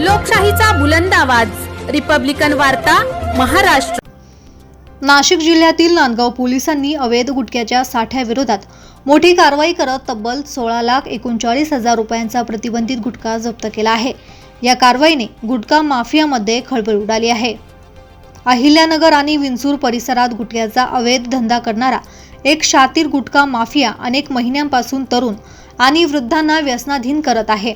लोकशाहीचा बुलंद आवाज. रिपब्लिकन वार्ता महाराष्ट्र. नाशिक जिल्ह्यातील नांदगाव पोलिसांनी अवैध गुटख्याच्या साठ्याविरोधात मोठी कारवाई करत तब्बल सोळा लाख एकोणचाळीस हजार रुपयांचा प्रतिबंधित गुटखा जप्त केला आहे. या कारवाईने गुटखा माफियामध्ये खळबळ उडाली आहे. अहिल्यानगर आणि विंचूर परिसरात गुटख्याचा अवैध धंदा करणारा एक शातीर गुटखा माफिया अनेक महिन्यांपासून तरुण आणि वृद्धांना व्यसनाधीन करत आहे.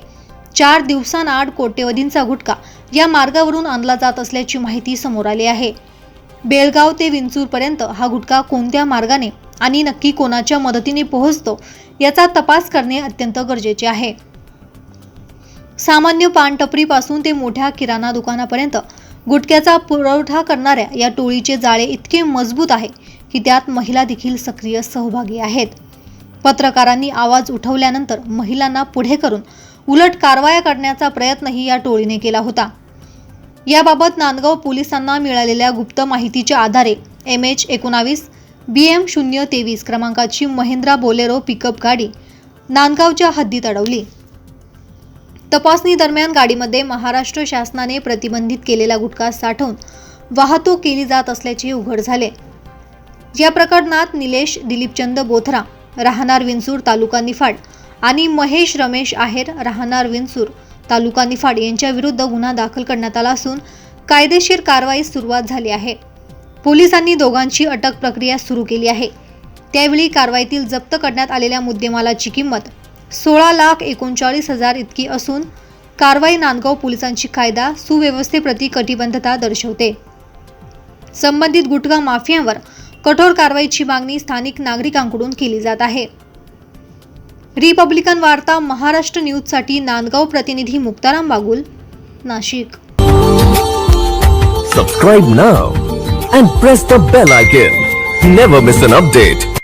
चार दिवसांआड कोट्यवधींचा गुटखा या मार्गावरून आणला जात असल्याची माहिती समोर आली आहे. बेळगाव ते विंचूरपर्यंत हा गुटखा कोणत्या मार्गाने आणि नक्की कोणाच्या मदतीने पोहोचतो याचा तपास करणे अत्यंत गरजेचे आहे. सामान्य पानटपरीपासून ते मोठ्या किराणा दुकानापर्यंत गुटख्याचा पुरवठा करणाऱ्या या टोळीचे जाळे इतके मजबूत आहे की त्यात महिला देखील सक्रिय सहभागी आहेत. पत्रकारांनी आवाज उठवल्यानंतर महिलांना पुढे करून उलट कारवाया करण्याचा प्रयत्नही या टोळीने केला होता. याबाबत नांदगाव पोलिसांना मिळालेल्या गुप्त माहितीच्या आधारे एम एच एकोणावीस बी एम शून्य तेवीस क्रमांकाची महिंद्रा बोलेरो पिकअप गाडी नांदगावच्या हद्दीत अडवली. तपासणी दरम्यान गाडीमध्ये महाराष्ट्र शासनाने प्रतिबंधित केलेला गुटखा साठवून वाहतूक केली जात असल्याचे उघड झाले. या प्रकरणात निलेश दिलीपचंद बोथरा राहणार विंचूर तालुका निफाड आणि महेश रमेश आहेर राहणार विंचूर. तालुका निफाड यांच्या विरुद्ध गुन्हा दाखल करण्यात आला असून कायदेशीर कारवाईस सुरुवात झाली आहे. पोलिसांनी दोघांची अटक प्रक्रिया सुरू केली आहे. त्यावेळी कारवाईतील जप्त करण्यात आलेल्या मुद्देमालाची किंमत सोळा लाख एकोणचाळीस हजार इतकी असून कारवाई नांदगाव पोलिसांची कायदा सुव्यवस्थेप्रती कटिबद्धता दर्शवते. संबंधित गुटखा माफियांवर कठोर कारवाईची मागणी स्थानिक नागरिकांकडून केली जात आहे. रिपब्लिकन वार्ता महाराष्ट्र न्यूजसाठी नांदगाव प्रतिनिधी Muktaram Bagul Nashik Subscribe now and press the bell icon. Never miss an update.